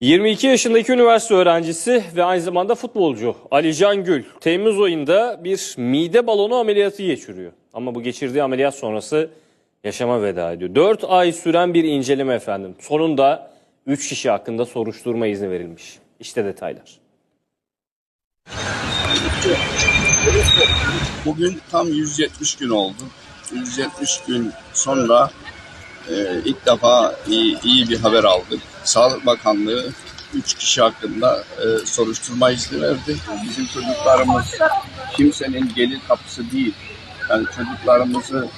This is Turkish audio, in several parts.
22 yaşındaki üniversite öğrencisi ve aynı zamanda futbolcu Ali Can Gül Temmuz ayında bir mide balonu ameliyatı geçiriyor. Ama bu geçirdiği ameliyat sonrası yaşama veda ediyor. 4 ay süren bir inceleme efendim. Sonunda 3 kişi hakkında soruşturma izni verilmiş. İşte detaylar. Bugün tam 170 gün oldu. 170 gün sonra e, ilk defa iyi, iyi bir haber aldık. Sağlık Bakanlığı 3 kişi hakkında e, soruşturma izni verdi. Bizim çocuklarımız kimsenin gelir kapısı değil. Yani çocuklarımızı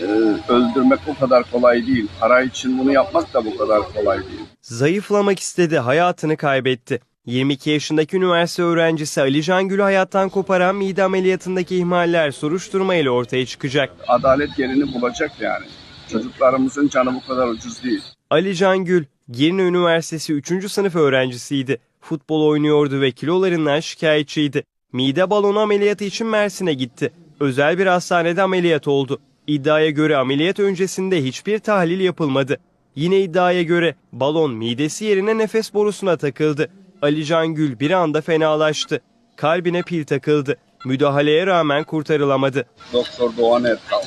e, öldürmek o kadar kolay değil. Para için bunu yapmak da bu kadar kolay değil. Zayıflamak istedi, hayatını kaybetti. 22 yaşındaki üniversite öğrencisi Ali Can Gül'ü hayattan koparan mide ameliyatındaki ihmaller soruşturma ile ortaya çıkacak. Adalet yerini bulacak yani. Çocuklarımızın canı bu kadar ucuz değil. Ali Can Gül, Girne Üniversitesi 3. sınıf öğrencisiydi. Futbol oynuyordu ve kilolarından şikayetçiydi. Mide balonu ameliyatı için Mersin'e gitti. Özel bir hastanede ameliyat oldu. İddiaya göre ameliyat öncesinde hiçbir tahlil yapılmadı. Yine iddiaya göre balon midesi yerine nefes borusuna takıldı. Ali Can Gül bir anda fenalaştı. Kalbine pil takıldı. Müdahaleye rağmen kurtarılamadı. Doktor Doğan Erkal,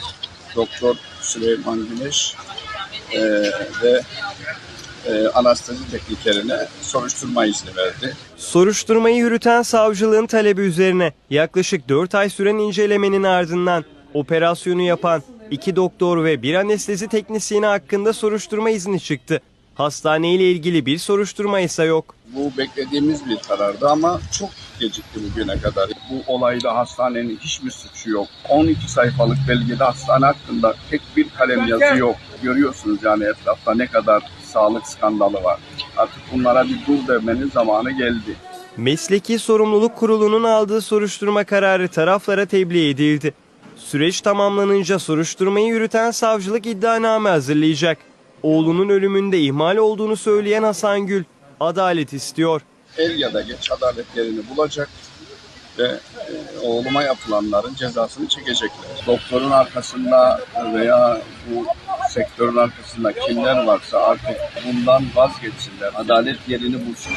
Doktor Süleyman Güneş e, ve e, anestezi teknikerine soruşturma izni verdi. Soruşturmayı yürüten savcılığın talebi üzerine yaklaşık 4 ay süren incelemenin ardından operasyonu yapan iki doktor ve bir anestezi teknisyeni hakkında soruşturma izni çıktı. Hastane ile ilgili bir soruşturma ise yok. Bu beklediğimiz bir karardı ama çok gecikti bugüne kadar. Bu olayda hastanenin hiçbir suçu yok. 12 sayfalık belgede hastane hakkında tek bir kalem yazı yok. Görüyorsunuz yani etrafta ne kadar sağlık skandalı var. Artık bunlara bir dur demenin zamanı geldi. Mesleki Sorumluluk Kurulu'nun aldığı soruşturma kararı taraflara tebliğ edildi. Süreç tamamlanınca soruşturmayı yürüten savcılık iddianame hazırlayacak. Oğlunun ölümünde ihmal olduğunu söyleyen Hasan Gül, adalet istiyor. El ya da geç adalet yerini bulacak ve e, oğluma yapılanların cezasını çekecekler. Doktorun arkasında veya bu sektörün arkasında kimler varsa artık bundan vazgeçsinler. Adalet yerini bulsun.